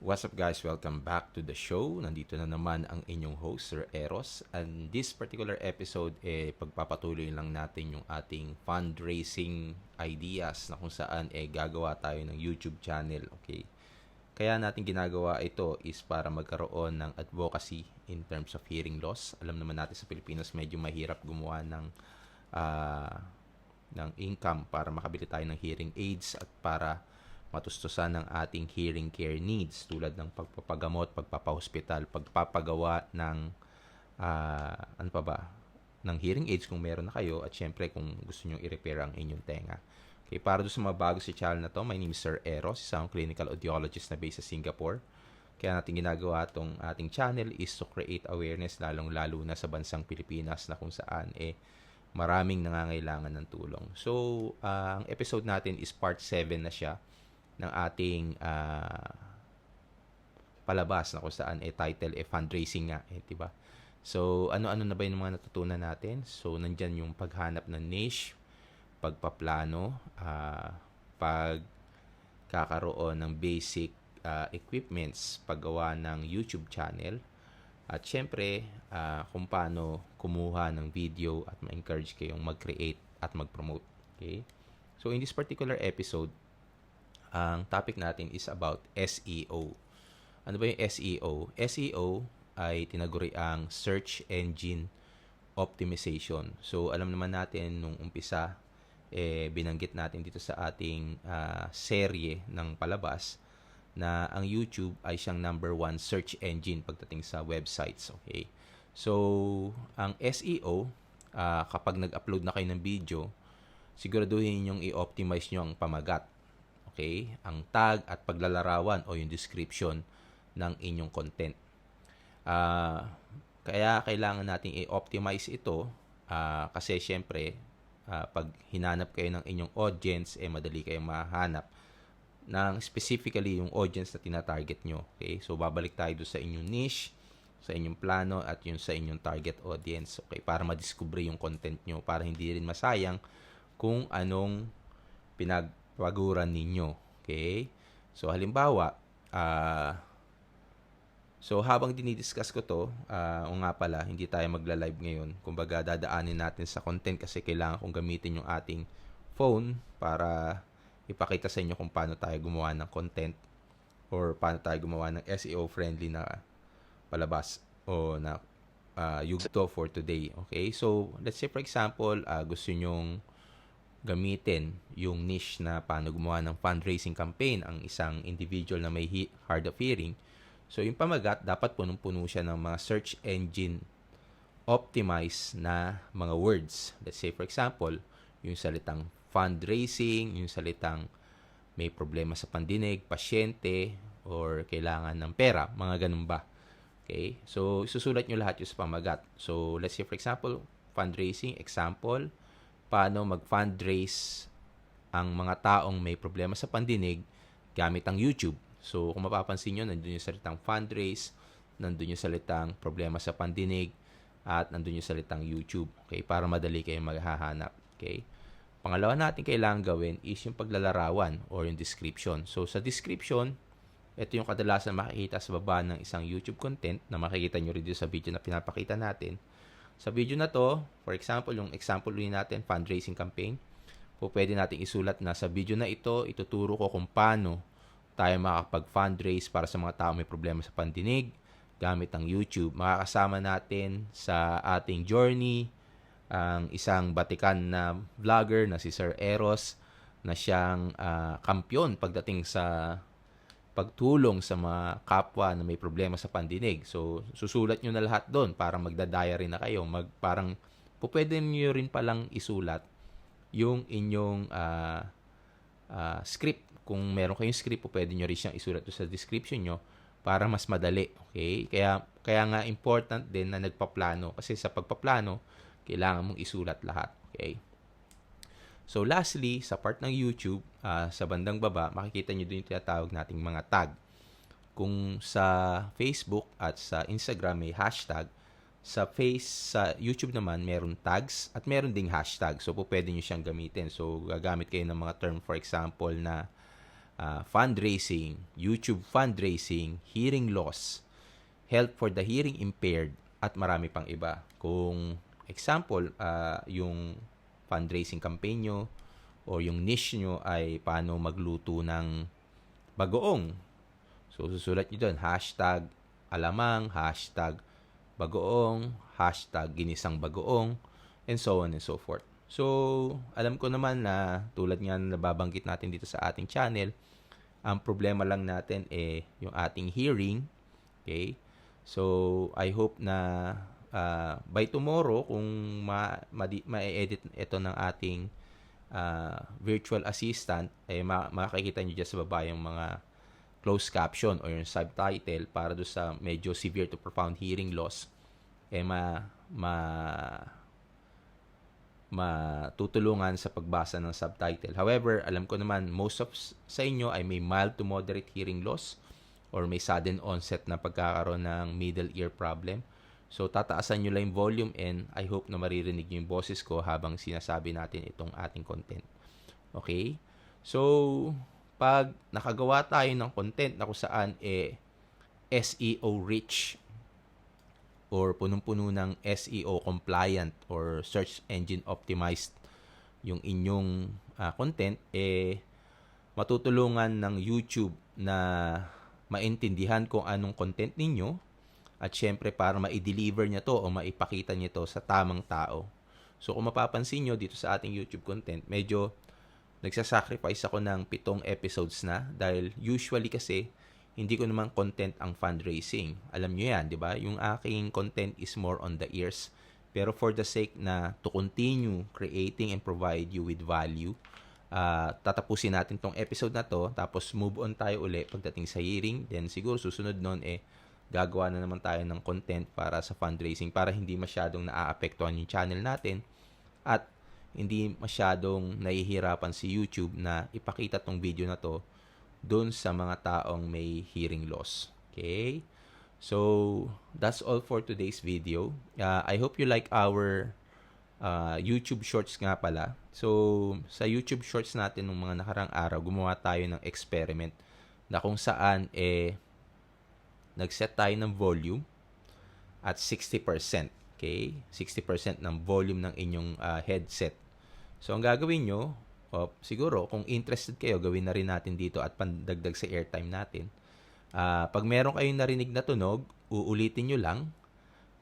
What's up guys? Welcome back to the show. Nandito na naman ang inyong host, Sir Eros. And this particular episode, eh, pagpapatuloy lang natin yung ating fundraising ideas na kung saan eh, gagawa tayo ng YouTube channel. Okay? Kaya natin ginagawa ito is para magkaroon ng advocacy in terms of hearing loss. Alam naman natin sa Pilipinas medyo mahirap gumawa ng uh, ng income para makabili tayo ng hearing aids at para matustusan ng ating hearing care needs tulad ng pagpapagamot, pagpapahospital, pagpapagawa ng uh, ano pa ba ng hearing aids kung meron na kayo at syempre kung gusto niyo i-repair ang inyong tenga. Okay, para doon sa mga bago sa channel na to, my name is Sir Eros, isang clinical audiologist na based sa Singapore. Kaya natin ginagawa itong ating channel is to create awareness lalong-lalo na sa bansang Pilipinas na kung saan eh maraming nangangailangan ng tulong. So, uh, ang episode natin is part 7 na siya ng ating uh, palabas na kung saan eh, title eh, fundraising nga, eh, di ba? So, ano-ano na ba yung mga natutunan natin? So, nandyan yung paghanap ng niche, pagpaplano, uh, pagkakaroon ng basic uh, equipments, paggawa ng YouTube channel, at syempre, uh, kung paano kumuha ng video at ma-encourage kayong mag-create at mag-promote. Okay? So, in this particular episode, ang topic natin is about SEO. Ano ba yung SEO? SEO ay tinaguri ang Search Engine Optimization. So, alam naman natin nung umpisa, eh, binanggit natin dito sa ating uh, serye ng palabas na ang YouTube ay siyang number one search engine pagdating sa websites. Okay? So, ang SEO, uh, ah, kapag nag-upload na kayo ng video, siguraduhin yung i-optimize nyo ang pamagat okay, ang tag at paglalarawan o yung description ng inyong content. Uh, kaya kailangan nating i-optimize ito uh, kasi syempre uh, pag hinanap kayo ng inyong audience eh madali kayong mahanap ng specifically yung audience na tina-target nyo. Okay? So babalik tayo do sa inyong niche, sa inyong plano at yung sa inyong target audience. Okay? Para ma-discover yung content nyo para hindi rin masayang kung anong pinag paguran ninyo. Okay? So, halimbawa, uh, so habang dinidiscuss ko to, uh, o nga pala, hindi tayo magla-live ngayon. Kumbaga, dadaanin natin sa content kasi kailangan kong gamitin yung ating phone para ipakita sa inyo kung paano tayo gumawa ng content or paano tayo gumawa ng SEO-friendly na palabas o na uh, yugto for today. Okay? So, let's say for example, uh, gusto nyong gamitin yung niche na paano gumawa ng fundraising campaign ang isang individual na may hard of hearing. So, yung pamagat, dapat punong-puno siya ng mga search engine optimized na mga words. Let's say, for example, yung salitang fundraising, yung salitang may problema sa pandinig, pasyente, or kailangan ng pera, mga ganun ba. Okay? So, isusulat nyo lahat yung sa pamagat. So, let's say, for example, fundraising, example, paano mag-fundraise ang mga taong may problema sa pandinig gamit ang YouTube. So, kung mapapansin nyo, nandun yung salitang fundraise, nandun yung salitang problema sa pandinig, at nandun yung salitang YouTube. Okay? Para madali kayong maghahanap. Okay? Pangalawa natin kailangan gawin is yung paglalarawan or yung description. So, sa description, ito yung kadalasan makikita sa baba ng isang YouTube content na makikita nyo rin sa video na pinapakita natin. Sa video na to, for example, yung example rin natin, fundraising campaign, po pwede natin isulat na sa video na ito, ituturo ko kung paano tayo makakapag-fundraise para sa mga tao may problema sa pandinig gamit ang YouTube. Makakasama natin sa ating journey ang isang batikan na vlogger na si Sir Eros na siyang uh, kampyon pagdating sa pagtulong sa mga kapwa na may problema sa pandinig. So, susulat nyo na lahat doon para magda-diary na kayo. Mag, parang, pwede nyo rin palang isulat yung inyong uh, uh, script. Kung meron kayong script, pwede nyo rin siyang isulat sa description nyo para mas madali. Okay? Kaya, kaya nga important din na nagpaplano. Kasi sa pagpaplano, kailangan mong isulat lahat. Okay? So lastly, sa part ng YouTube, uh, sa bandang baba, makikita nyo din yung tinatawag nating mga tag. Kung sa Facebook at sa Instagram may hashtag, sa face sa YouTube naman meron tags at meron ding hashtag. So po pwede niyo siyang gamitin. So gagamit kayo ng mga term for example na uh, fundraising, YouTube fundraising, hearing loss, help for the hearing impaired, at marami pang iba. Kung example, uh, yung fundraising campaign nyo o yung niche nyo ay paano magluto ng bagoong. So, susulat nyo doon, hashtag alamang, hashtag bagoong, hashtag ginisang bagoong, and so on and so forth. So, alam ko naman na tulad nga na nababanggit natin dito sa ating channel, ang problema lang natin eh yung ating hearing. Okay? So, I hope na uh, by tomorrow, kung ma- ma- ma-edit ito ng ating uh, virtual assistant, eh, ma- makikita nyo dyan sa baba yung mga closed caption o yung subtitle para do sa medyo severe to profound hearing loss eh ma ma matutulungan sa pagbasa ng subtitle. However, alam ko naman most of sa inyo ay may mild to moderate hearing loss or may sudden onset na pagkakaroon ng middle ear problem. So, tataasan nyo lang yung volume and I hope na maririnig nyo yung boses ko habang sinasabi natin itong ating content. Okay? So, pag nakagawa tayo ng content na kung saan eh, SEO rich or punong-puno ng SEO compliant or search engine optimized yung inyong uh, content, eh, matutulungan ng YouTube na maintindihan kung anong content ninyo at syempre para ma-deliver niya to o maipakita niya to sa tamang tao. So kung mapapansin nyo dito sa ating YouTube content, medyo nagsasacrifice ako ng pitong episodes na dahil usually kasi hindi ko naman content ang fundraising. Alam nyo yan, di ba? Yung aking content is more on the ears. Pero for the sake na to continue creating and provide you with value, uh, tatapusin natin tong episode na to, tapos move on tayo uli pagdating sa hearing. Then siguro susunod nun eh, gagawa na naman tayo ng content para sa fundraising para hindi masyadong naaapektuhan yung channel natin at hindi masyadong nahihirapan si YouTube na ipakita tong video na to doon sa mga taong may hearing loss. Okay? So, that's all for today's video. Uh, I hope you like our uh, YouTube Shorts nga pala. So, sa YouTube Shorts natin nung mga nakarang araw, gumawa tayo ng experiment na kung saan eh nag-set tayo ng volume at 60%. Okay? 60% ng volume ng inyong uh, headset. So, ang gagawin nyo, o siguro, kung interested kayo, gawin na rin natin dito at pandagdag sa airtime natin. Uh, pag meron kayong narinig na tunog, uulitin nyo lang.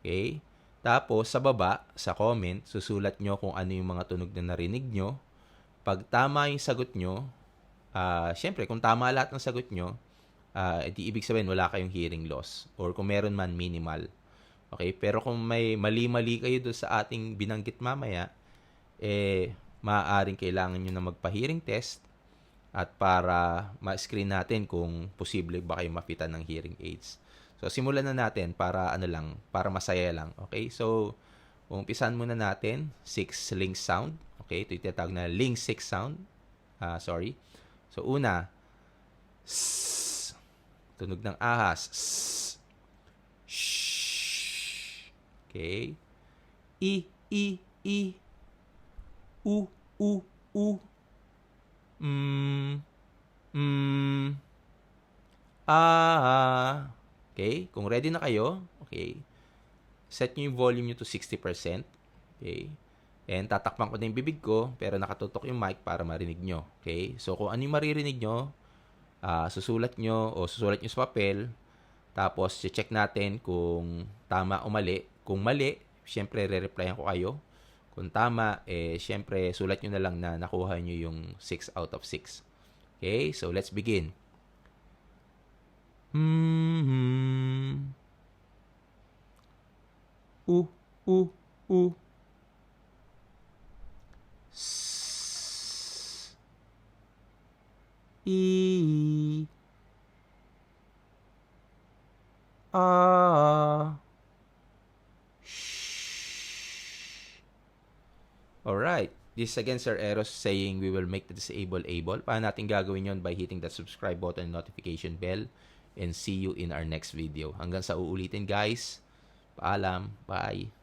Okay? Tapos, sa baba, sa comment, susulat nyo kung ano yung mga tunog na narinig nyo. Pag tama yung sagot nyo, uh, syempre, kung tama lahat ng sagot nyo, uh, di ibig sabihin wala kayong hearing loss. Or kung meron man, minimal. Okay, pero kung may mali-mali kayo doon sa ating binanggit mamaya, eh, maaaring kailangan nyo na magpa-hearing test at para ma-screen natin kung posible ba kayo mapitan ng hearing aids. So, simulan na natin para ano lang, para masaya lang. Okay? So, umpisan muna natin, 6 link sound. Okay? Ito yung na link 6 sound. Uh, sorry. So, una, sss, tunog ng ahas. Okay? I, I, I. U, U, U. Mm, mm. Ah. Okay? Kung ready na kayo, okay, set nyo yung volume nyo to 60%. Okay? And tatakpan ko na yung bibig ko, pero nakatutok yung mic para marinig nyo. Okay? So, kung ano yung maririnig nyo, uh, susulat nyo o susulat nyo sa papel, tapos, check natin kung tama o mali. Kung mali, syempre re-replyan ko kayo. Kung tama, eh syempre sulat nyo na lang na nakuha nyo yung 6 out of 6. Okay, so let's begin. Mm-hmm. Uh, uh, uh. S. E. Ah. Alright. This again, Sir Eros saying we will make the disabled able. Paano natin gagawin yon by hitting the subscribe button and notification bell. And see you in our next video. Hanggang sa uulitin guys. Paalam. Bye.